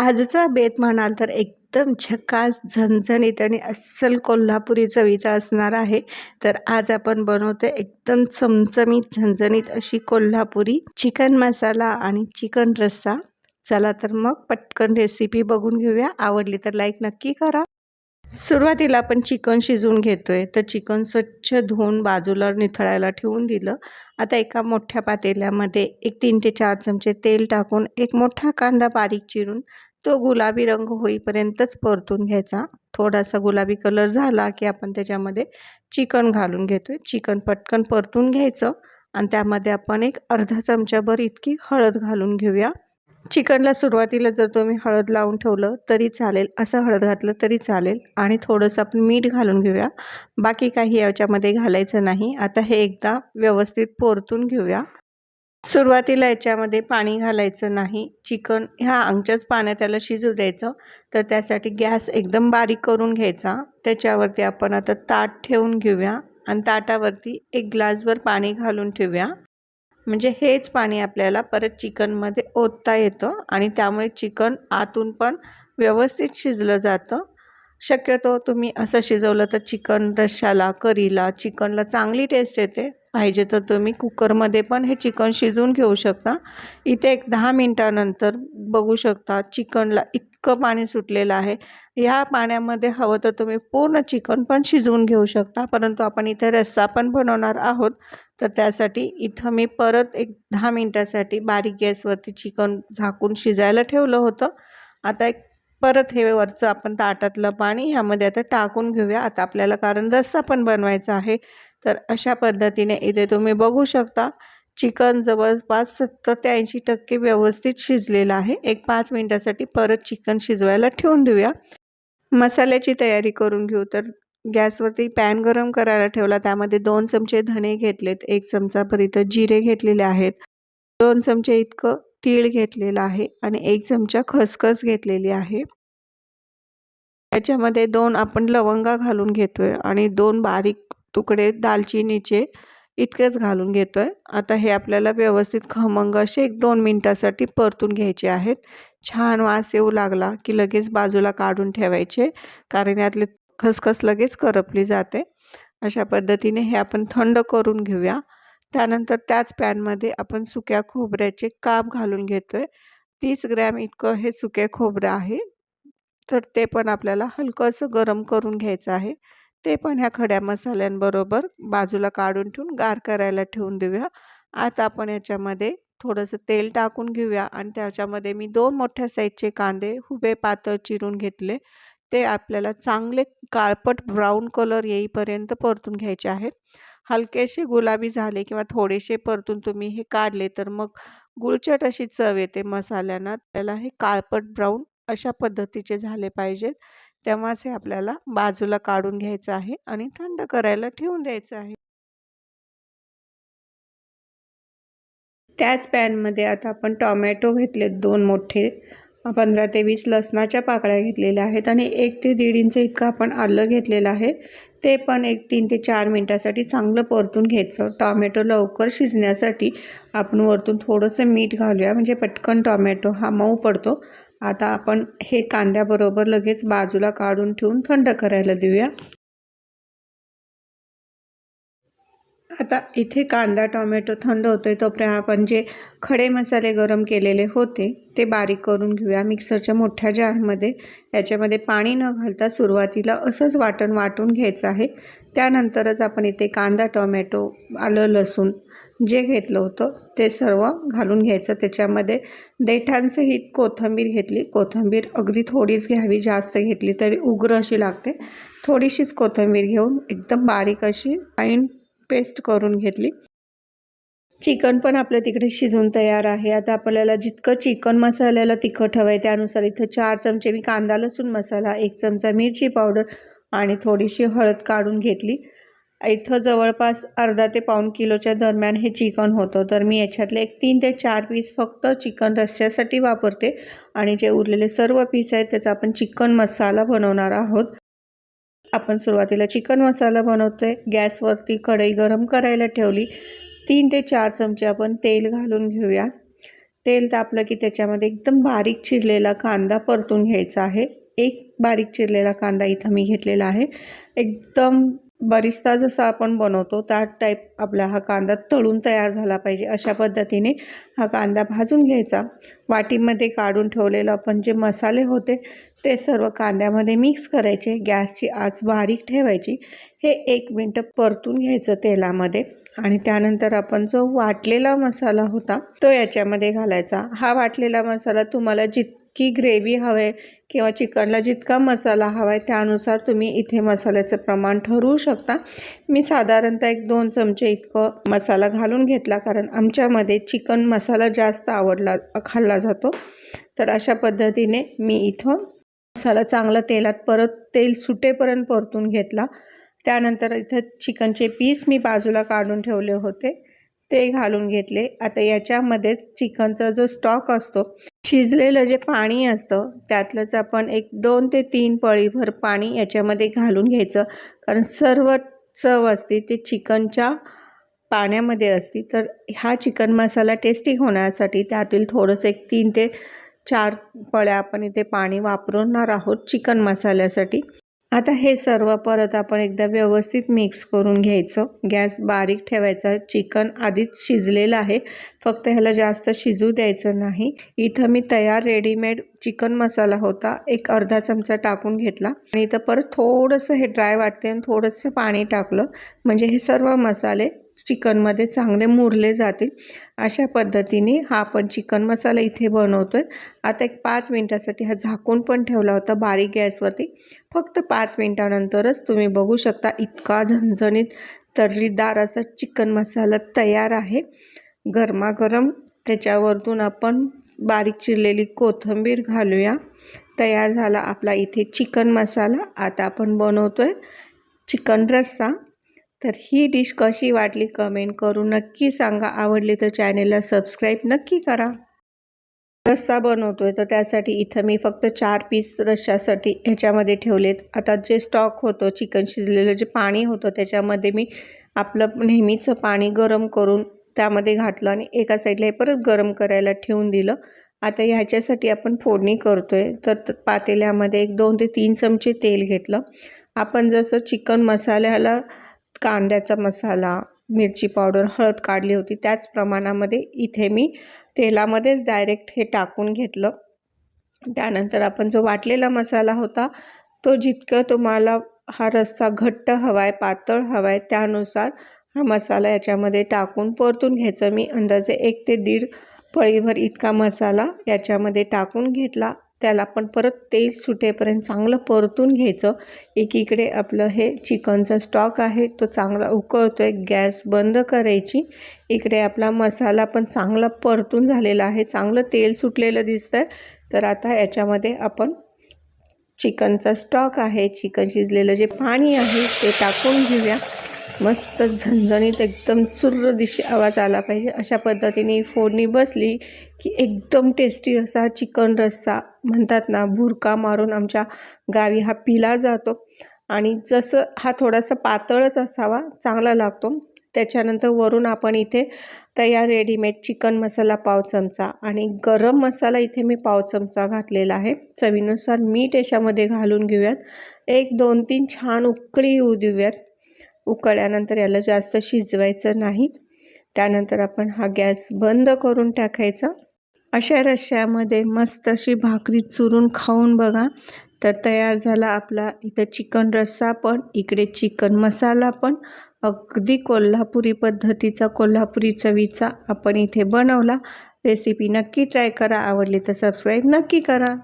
आजचा बेत म्हणाल तर एकदम झकास झणझणीत आणि अस्सल कोल्हापुरी चवीचा असणार आहे. तर आज आपण बनवतो एकदम चमचमीत झणझणीत अशी कोल्हापुरी चिकन मसाला आणि चिकन रस्सा. चला तर मग पटकन रेसिपी बघून घेऊया. आवडली तर लाईक नक्की करा. सुरुवातीला आपण चिकन शिजवून घेतोय. तर चिकन स्वच्छ धुवून बाजूला निथळायला ठेवून दिलं. आता एका मोठ्या पातेल्यामध्ये एक तीन ते चार चमचे तेल टाकून एक मोठा कांदा बारीक चिरून तो गुलाबी रंग होईपर्यंतच परतून घ्यायचा. थोडासा गुलाबी कलर झाला की आपण त्याच्यामध्ये चिकन घालून घेतो आहे चिकन पटकन परतून घ्यायचं आणि त्यामध्ये आपण एक अर्धा चमचाभर इतकी हळद घालून घेऊया. चिकनला सुरुवातीला जर तुम्ही हळद लावून ठेवलं तरी चालेल. असं हळद घातलं तरी चालेल. आणि थोडंसं आपण मीठ घालून घेऊया. बाकी काही याच्यामध्ये घालायचं नाही. आता हे एकदा व्यवस्थित परतून घेऊया. सुरुवातीला याच्यामध्ये पाणी घालायचं नाही. चिकन ह्या अंगच्याच पाण्यात त्याला शिजू द्यायचं. तर त्यासाठी गॅस एकदम बारीक करून घ्यायचा. त्याच्यावरती आपण आता ताट ठेवून घेऊया. आणि ताटावरती एक ग्लासभर पाणी घालून ठेवूया. म्हणजे हेच पाणी आपल्याला परत चिकनमध्ये ओतता येतं. आणि त्यामुळे चिकन आतून पण व्यवस्थित शिजलं जातं. शक्यतो तुम्ही असं शिजवलं तर चिकन रश्शाला करीला चिकनला चांगली टेस्ट येते. पाहिजे तर तुम्ही कुकरमध्ये पण हे चिकन शिजवून घेऊ शकता. इथे एक दहा मिनटानंतर बघू शकता चिकनला इतकं पाणी सुटलेलं आहे. ह्या पाण्यामध्ये हवं तर तुम्ही पूर्ण चिकन पण शिजवून घेऊ शकता. परंतु आपण इथे रस्सा पण बनवणार आहोत. तर त्यासाठी इथं मी परत एक दहा मिनटासाठी बारीक गॅसवरती चिकन झाकून शिजायला ठेवलं होतं. आता एक परत हे वरचं आपण ताटातलं पाणी ह्यामध्ये आता टाकून घेऊया. आता आपल्याला कारण रस्सा पण बनवायचा आहे. तर अशा पद्धतीने इथे तुम्ही बघू शकता. चिकन जवळपास सत्तर ते ऐंशी टक्के व्यवस्थित शिजलेलं आहे. एक पाच मिनटासाठी परत चिकन शिजवायला ठेवून देऊया. मसाल्याची तयारी करून घेऊ. तर गॅसवरती पॅन गरम करायला ठेवला. त्यामध्ये दोन चमचे धणे घेतलेत. एक चमचाभर इथं जिरे घेतलेले आहेत. दोन चमचे इतकं तीळ घेतलेलं आहे आणि एक चमचा खसखस घेतलेली आहे. त्याच्यामध्ये दोन आपण लवंगा घालून घेतो आहे आणि दोन बारीक तुकडे दालचिनीचे इतकेच घालून घेतो आहे आता हे आपल्याला व्यवस्थित खमंग असे एक दोन मिनटासाठी परतून घ्यायचे आहेत. छान वास येऊ लागला की लगेच बाजूला काढून ठेवायचे कारण यातले खसखस लगेच करपली जाते. अशा पद्धतीने हे आपण थंड करून घेऊया. त्यानंतर त्याच पॅनमध्ये आपण सुक्या खोबऱ्याचे काप घालून घेतो आहे तीस ग्रॅम इतकं हे सुके खोबरं आहे. तर ते पण आपल्याला हलकंसं गरम करून घ्यायचं आहे. ते पण ह्या खड्या मसाल्यांबरोबर बाजूला काढून ठेवून गार करायला ठेवून देऊया. आता आपण याच्यामध्ये थोडंसं तेल टाकून घेऊया आणि त्याच्यामध्ये मी दोन मोठ्या साईजचे कांदे हुबे पातळ चिरून घेतले. ते आपल्याला चांगले काळपट ब्राऊन कलर येईपर्यंत परतून घ्यायचे आहेत. हलकेसे गुलाबी झाले किंवा थोडेसे परतून तुम्ही हे काढले तर मग गुळचट अशी चव येते मसाल्यांना. त्याला हे काळपट ब्राऊन अशा पद्धतीचे झाले पाहिजेत. तेव्हाच हे आपल्याला बाजूला काढून घ्यायचं आहे आणि थंड करायला ठेवून द्यायचं आहे. त्याच पॅनमध्ये आता आपण टॉमॅटो घेतले दोन मोठे पंधरा ते वीस लसणाच्या पाकळ्या घेतलेल्या आहेत आणि एक ते दीड इंच इतकं आपण आलं घेतलेलं आहे. ते पण एक तीन ते चार मिनटासाठी चांगलं परतून घ्यायचं. टॉमॅटो लवकर शिजण्यासाठी आपण वरतून थोडंसं मीठ घालूया. म्हणजे पटकन टॉमॅटो हा मऊ पडतो. आता आपण हे कांद्याबरोबर लगेच बाजूला काढून ठेवून थंड करायला देऊया. आता इथे कांदा टोमॅटो थंड होतो आहे तोपर्यंत आपण जे खडे मसाले गरम केलेले होते ते बारीक करून घेऊया. मिक्सरच्या मोठ्या जारमध्ये याच्यामध्ये पाणी न घालता सुरुवातीला असंच वाटण वाटून घ्यायचं आहे. त्यानंतरच आपण इथे कांदा टोमॅटो आलं लसूण जे घेतलं होतं ते सर्व घालून घ्यायचं. त्याच्यामध्ये देठांसहित कोथिंबीर घेतली. कोथिंबीर अगदी थोडीच घ्यावी जास्त घेतली तरी उग्र अशी लागते. थोडीशीच कोथिंबीर घेऊन एकदम बारीक अशी फाईन पेस्ट करून घेतली. चिकन पण आपल्या तिकडे शिजून तयार आहे. आता आपल्याला जितकं चिकन मसाल्याला तिखट हवं आहे त्यानुसार इथं चार चमचे मी कांदा लसूण मसाला एक चमचा मिरची पावडर आणि थोडीशी हळद काढून घेतली. इथं जवळपास अर्धा ते पाऊण किलोच्या दरम्यान हे चिकन होतं. तर मी याच्यातले एक तीन ते चार पीस फक्त चिकन रस्स्यासाठी वापरते. आणि जे उरलेले सर्व पीस आहेत त्याचा आपण चिकन मसाला बनवणार आहोत. आपण सुरुवातीला चिकन मसाला बनवतो आहे गॅसवरती कढई गरम करायला ठेवली. तीन ते चार चमचे आपण तेल घालून घेऊया. तेल तापलं की त्याच्यामध्ये एकदम बारीक चिरलेला कांदा परतून घ्यायचा आहे. एक बारीक चिरलेला कांदा इथं मी घेतलेला आहे. एकदम बरिस्ता जसा आपण बनवतो त्या टाईप आपला हा कांदा तळून तयार झाला पाहिजे अशा पद्धतीने हा कांदा भाजून घ्यायचा. वाटीमध्ये काढून ठेवलेलं आपण जे मसाले होते ते सर्व कांद्यामध्ये मिक्स करायचे. गॅसची आच बारीक ठेवायची. हे एक मिनटं परतून घ्यायचं तेलामध्ये आणि त्यानंतर आपण जो वाटलेला मसाला होता तो याच्यामध्ये घालायचा. हा वाटलेला मसाला तुम्हाला जित जितकी ग्रेव्ही हवे किंवा चिकनला जितका मसाला हवा आहे त्यानुसार तुम्ही इथे मसाल्याचं प्रमाण ठरवू शकता. मी साधारणतः एक दोन चमचे इतकं मसाला घालून घेतला कारण आमच्यामध्ये चिकन मसाला जास्त आवडला खाल्ला जातो. तर अशा पद्धतीने मी इथं मसाला चांगला तेलात परत तेल सुटेपर्यंत परतून घेतला. त्यानंतर इथं चिकनचे पीस मी बाजूला काढून ठेवले होते. ते घालून घेतले. आता याच्यामध्येच चिकनचा जो स्टॉक असतो शिजलेलं जे पाणी असतं त्यातलंच आपण एक दोन ते तीन पळीभर पाणी याच्यामध्ये घालून घ्यायचं. कारण सर्व चव असते ते चिकनच्या पाण्यामध्ये असते. तर हा चिकन मसाला टेस्टी होण्यासाठी त्यातील थोडंसं एक तीन ते चार पळ्या आपण इथे पाणी वापरणार आहोत चिकन मसाल्यासाठी. आता हे सर्व परत आपण एकदा व्यवस्थित मिक्स करून घ्यायचं. गॅस बारीक ठेवायचा. चिकन आधीच शिजलेलं आहे. फक्त ह्याला जास्त शिजू द्यायचं नाही. इथं मी तयार रेडीमेड चिकन मसाला होता. एक अर्धा चमचा टाकून घेतला. आणि इथं परत थोडंसं हे ड्राय वाटते आणि थोडंसं पाणी टाकलं. म्हणजे हे सर्व मसाले चिकनमध्ये चांगले मुरले जातील. अशा पद्धतीने हा आपण चिकन मसाला इथे बनवतो आहे आता एक पाच मिनटासाठी हा झाकून पण ठेवला होता बारीक गॅसवरती. फक्त पाच मिनटानंतरच तुम्ही बघू शकता इतका झणझणीत तर्रीदार असा चिकन मसाला तयार आहे. गरमागरम त्याच्यावरतून आपण बारीक चिरलेली कोथिंबीर घालूया. तयार झाला आपला इथे चिकन मसाला. आता आपण बनवतो आहे चिकन रस्सा. तर ही डिश कशी वाटली कमेंट करून नक्की सांगा. आवडली तर चॅनेलला सबस्क्राईब नक्की करा. रस्सा बनवतो आहे तर त्यासाठी इथं मी फक्त चार पीस रश्शासाठी ह्याच्यामध्ये ठेवलेत. आता जे स्टॉक होतं चिकन शिजलेलं जे पाणी होतं त्याच्यामध्ये मी आपलं नेहमीचं पाणी गरम करून त्यामध्ये घातलं आणि एका साईडला हे परत गरम करायला ठेवून दिलं. आता ह्याच्यासाठी आपण फोडणी करतो आहे तर पातेल्यामध्ये एक दोन ते तीन चमचे तेल घेतलं. आपण जसं चिकन मसाल्याला कांद्याचा मसाला मिरची पावडर हळद काढली होती. त्याच प्रमाणामध्ये इथे मी तेलामध्येच डायरेक्ट हे टाकून घेतलं. त्यानंतर आपण जो वाटलेला मसाला होता तो जितकं तुम्हाला हा रस्सा घट्ट हवा आहे पातळ हवा आहे त्यानुसार हा मसाला याच्यामध्ये टाकून परतून घ्यायचं. मी अंदाजे एक ते दीड पळीभर इतका मसाला याच्यामध्ये टाकून घेतला. त्याला पण परत तेल सुटेपर्यंत चांगलं परतून घ्यायचं. एकीकडे आपलं हे चिकनचा स्टॉक आहे तो चांगला उकळतो आहे गॅस बंद करायची. इकडे आपला मसाला पण चांगला परतून झालेला आहे चांगलं तेल सुटलेलं दिसतं आहे तर आता याच्यामध्ये आपण चिकनचा स्टॉक आहे चिकन शिजलेलं जे पाणी आहे ते टाकून घेऊया. मस्त झणझणीत एकदम चुर्र दिशी आवाज आला पाहिजे. अशा पद्धतीने फोडणी बसली की एकदम टेस्टी असा चिकन रस्सा म्हणतात ना भुरका मारून आमच्या गावी हा पिला जातो. आणि जसं हा थोडासा पातळच असावा चांगला लागतो. त्याच्यानंतर वरून आपण इथे तयार रेडीमेड चिकन मसाला पाव चमचा आणि गरम मसाला इथे मी पाव चमचा घातलेला आहे. चवीनुसार मीठ याच्यामध्ये घालून घेऊयात. एक दोन तीन छान उकळी येऊ देऊयात. उकळल्यानंतर याला जास्त शिजवायचं नाही. त्यानंतर आपण हा गॅस बंद करून टाकायचा. अशा रश्श्यामध्ये मस्त अशी भाकरी चुरून खाऊन बघा. तर तयार झाला आपला इथं चिकन रस्सा पण इकडे चिकन मसाला पण. अगदी कोल्हापुरी पद्धतीचा कोल्हापुरी चवीचा आपण इथे बनवला. रेसिपी नक्की ट्राय करा. आवडली तर सबस्क्राईब नक्की करा.